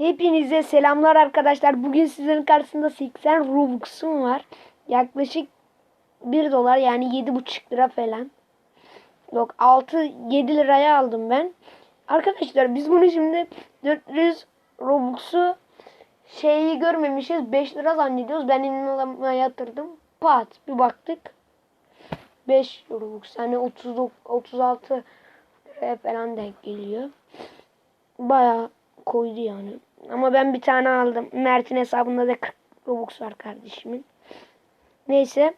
Hepinize selamlar arkadaşlar. Bugün sizlerin karşısında 80 Robux'um var. Yaklaşık 1 dolar yani 7,5 lira falan. Yok 6-7 liraya aldım ben. Arkadaşlar biz bunu şimdi 400 Robux'u şeyi görmemişiz. 5 lira zannediyoruz. Ben inanmaya yatırdım. Pat bir baktık. 5 Robux yani 30 36 liraya falan denk geliyor. Bayağı koydu yani. Ama ben bir tane aldım. Mert'in hesabında da 40 Robux var kardeşimin. Neyse.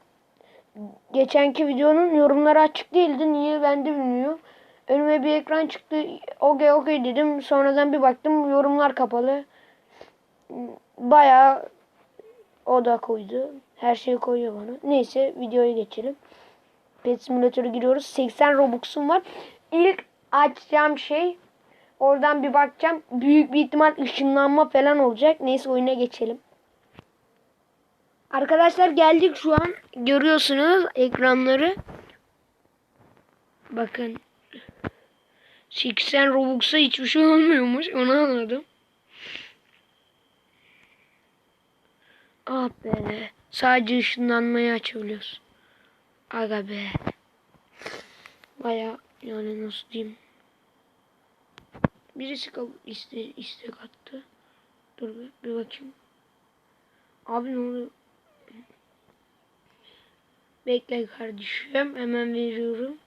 Geçenki videonun yorumları açık değildi. Niye ben de bilmiyorum. Önüme bir ekran çıktı. Okey okey dedim. Sonradan bir baktım yorumlar kapalı. Bayağı o da koydu. Her şeyi koyuyor bana. Neyse videoya geçelim. Pet Simulator'a giriyoruz. 80 Robux'um var. İlk açacağım şey Oradan bir bakacağım. Büyük bir ihtimal ışınlanma falan olacak. Neyse oyuna geçelim. Arkadaşlar geldik şu an. Görüyorsunuz ekranları. Bakın. 80 Robux'a hiçbir şey olmuyormuş. Onu anladım. Ah be. Sadece ışınlanmayı açabiliyoruz. Aga be. Baya yani nasıl diyeyim. Birisi iste, istek attı. Dur bir, bir bakayım. Abi ne oluyor? Bekle kardeşim. Hemen veriyorum.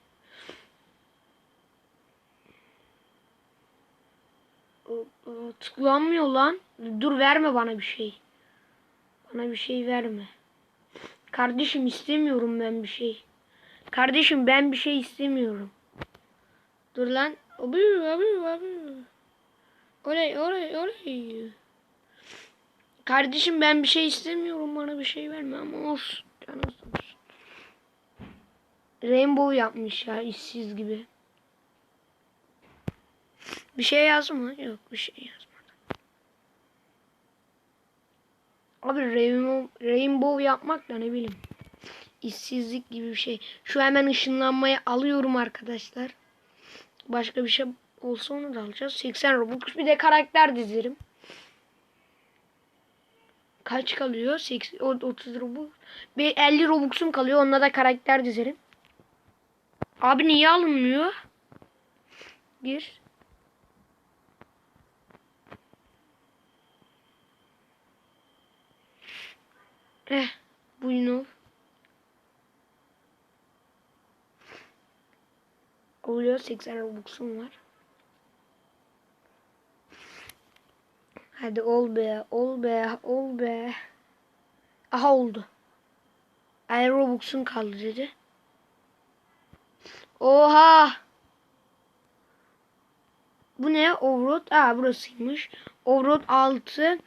Tıklanmıyor lan. Dur verme bana bir şey. Bana bir şey verme. Kardeşim istemiyorum ben bir şey. Kardeşim ben bir şey istemiyorum. Dur lan. Abi abi abi. Oley oley oley. Kardeşim ben bir şey istemiyorum bana bir şey verme ama olsun. Canım olsun. Rainbow yapmış ya işsiz gibi. Bir şey yazma. Yok bir şey yazmadı. Abi rainbow, rainbow yapmak da ne bileyim. İşsizlik gibi bir şey. Şu hemen ışınlanmayı alıyorum arkadaşlar. Başka bir şey olsa onu da alacağız. 80 Robux. Bir de karakter dizerim. Kaç kalıyor? 80, o- 30 Robux. Bir 50 Robux'um kalıyor. Onunla da karakter dizerim. Abi niye alınmıyor? Bir. Eh. Bu Yunov. Oluyor 80 Robux'um var. Hadi ol be, ol be, ol be. Aha oldu. Ay Robux'un kaldı dedi. Oha! Bu ne? Overroad. Aa burasıymış. Overroad 6.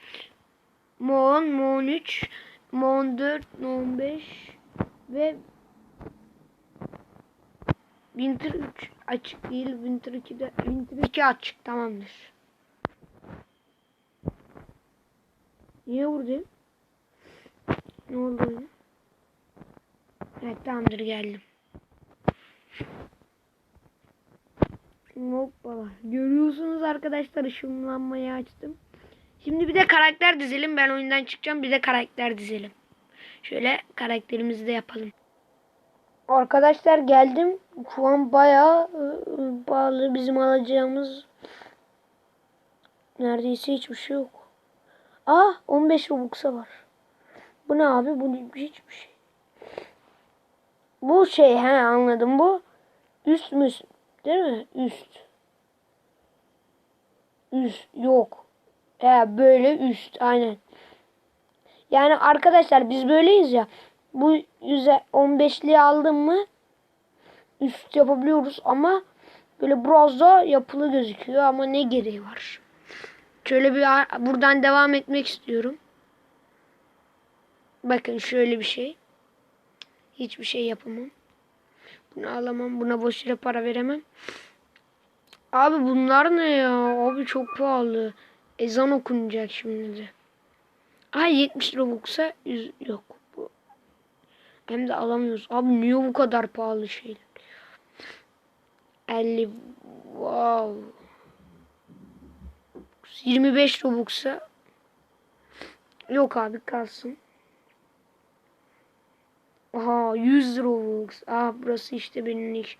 Mon, Mon 3. Mon 4, Mon 5. Ve Winter 3 açık değil. Winter 2 de Winter 2 açık tamamdır. Vurdun? Ne oldu öyle? Evet tamamdır geldim. Hoppala. Görüyorsunuz arkadaşlar ışınlanmayı açtım. Şimdi bir de karakter dizelim. Ben oyundan çıkacağım. Bir de karakter dizelim. Şöyle karakterimizi de yapalım. Arkadaşlar geldim. Şu an bayağı ıı, pahalı bizim alacağımız neredeyse hiçbir şey yok. Aa 15 Robux'a var. Bu ne abi? Bu hiçbir şey. Bu şey he anladım bu. Üst mü? Değil mi? Üst. Üst yok. He böyle üst aynen. Yani arkadaşlar biz böyleyiz ya. Bu 115'liği aldım mı üst yapabiliyoruz ama böyle biraz da yapılı gözüküyor ama ne gereği var. Şöyle bir buradan devam etmek istiyorum. Bakın şöyle bir şey. Hiçbir şey yapamam. Bunu alamam. Buna boş yere para veremem. Abi bunlar ne ya? Abi çok pahalı. Ezan okunacak şimdi de. Ay 70 Robux'a 100 yok. Bu. Hem de alamıyoruz. Abi niye bu kadar pahalı şeyler? 50 wow. 25 Robux'a. Yok abi kalsın. Aha 100 Robux. Aa burası işte benim iş.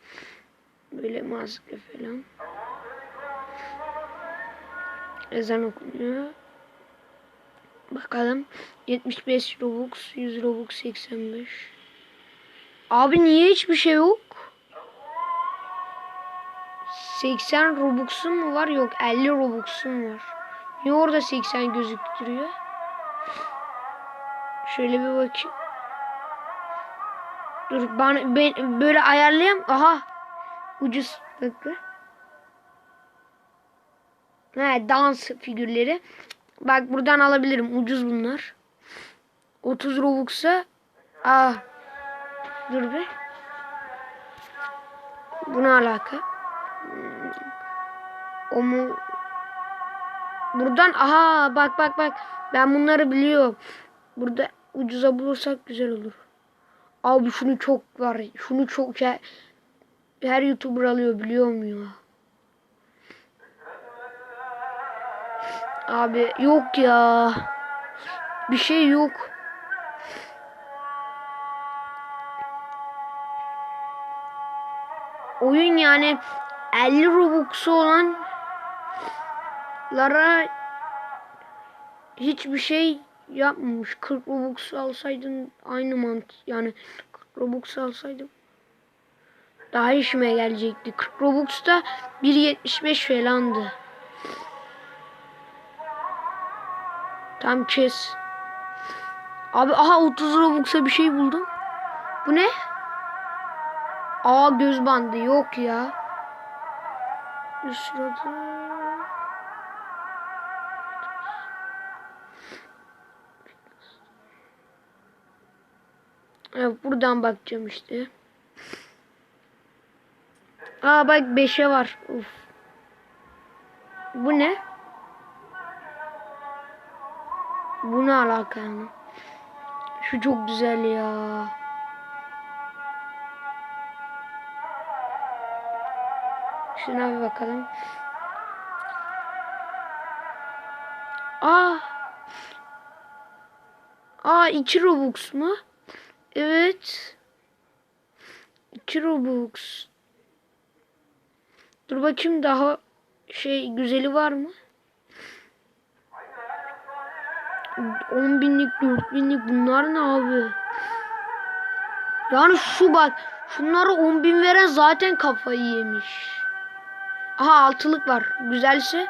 Böyle maske falan. Ezan okunuyor. Bakalım. 75 Robux, 100 Robux, 85. Abi niye hiçbir şey yok? 80 Robux'um mu var? Yok 50 Robux'um var. Niye orada 80 gözüktürüyor? Şöyle bir bakayım. Dur ben, ben böyle ayarlayayım. Aha. Ucuz. Bakın. He dans figürleri. Bak buradan alabilirim. Ucuz bunlar. 30 Robux'a. Ah. Dur be. Buna alaka. O mu? Buradan aha bak bak bak. Ben bunları biliyorum. Burada ucuza bulursak güzel olur. Abi şunu çok var. Şunu çok her, her YouTuber alıyor biliyor muyum? Abi yok ya. Bir şey yok. Oyun yani 50 Robux'u olan lara hiçbir şey yapmamış. 40 Robux alsaydın aynı mant yani 40 Robux alsaydım daha işime gelecekti. 40 Robux da 1.75 falandı. Tam kes. Abi aha 30 Robux'a bir şey buldum. Bu ne? Aa göz bandı yok ya. Üstüne Evet, buradan bakacağım işte. Aa bak 5'e var. Uf. Bu ne? Bu ne alaka yani? Şu çok güzel ya. Şuna bir bakalım. Aa. Aa 2 Robux mu? Evet. 2 Robux. Dur bakayım daha şey güzeli var mı? 10 binlik 4 binlik bunlar ne abi? Yani şu bak şunlara 10 bin veren zaten kafayı yemiş. Aha altılık var güzelse.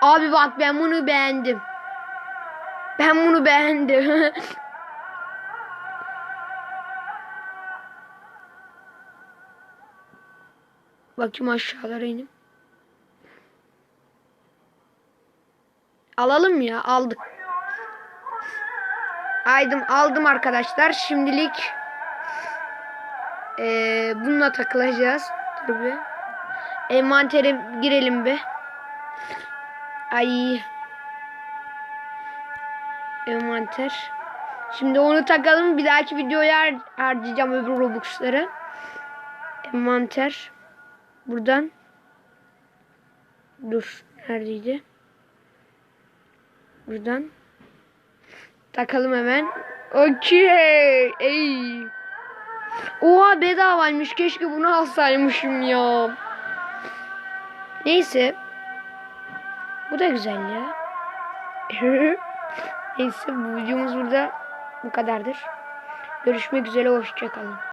Abi bak ben bunu beğendim. Ben bunu beğendim. Bakayım aşağılara inip. Alalım ya aldık. Aydım aldım arkadaşlar. Şimdilik ee, bununla takılacağız. Dur bir. Envantere girelim bir. Ay. Envanter. Şimdi onu takalım. Bir dahaki videoya har harcayacağım öbür Robux'ları. Envanter. Buradan. Dur. Neredeydi? Buradan. Takalım hemen. Okey. Ey. Oha bedavaymış. Keşke bunu alsaymışım ya. Neyse. Bu da güzel ya. Neyse bu videomuz burada bu kadardır. Görüşmek üzere. Hoşçakalın.